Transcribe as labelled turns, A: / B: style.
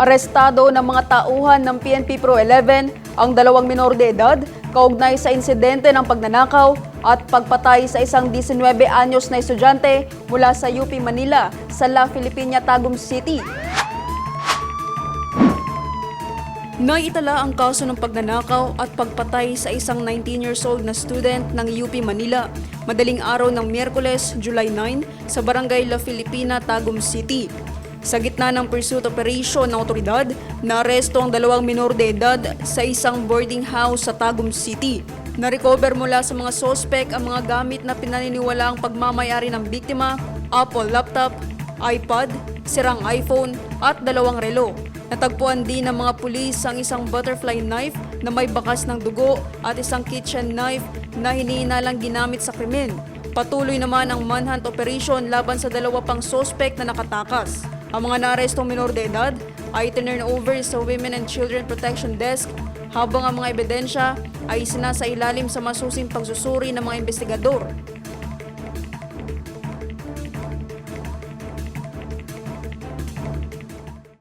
A: Arestado ng mga tauhan ng PNP Pro 11 ang dalawang minor de edad kaugnay sa insidente ng pagnanakaw at pagpatay sa isang 19 anyos na estudyante mula sa UP Manila sa La Filipina, Tagum City. Naitala ang kaso ng pagnanakaw at pagpatay sa isang 19 years old na student ng UP Manila madaling araw ng Miyerkules, July 9 sa barangay La Filipina, Tagum City. Sa gitna ng pursuit operation ng otoridad, naaresto ang dalawang minor de edad sa isang boarding house sa Tagum City. Narecover mula sa mga sospek ang mga gamit na pinaniniwala ang pagmamayari ng biktima, Apple laptop, iPad, sirang iPhone at dalawang relo. Natagpuan din ng mga pulis ang isang butterfly knife na may bakas ng dugo at isang kitchen knife na hinihinalang ginamit sa krimen. Patuloy naman ang manhunt operation laban sa dalawa pang sospek na nakatakas. Ang mga naarestong minor de edad ay turn over sa Women and Children Protection Desk habang ang mga ebidensya ay sinasa ilalim sa masusing pagsusuri ng mga investigador.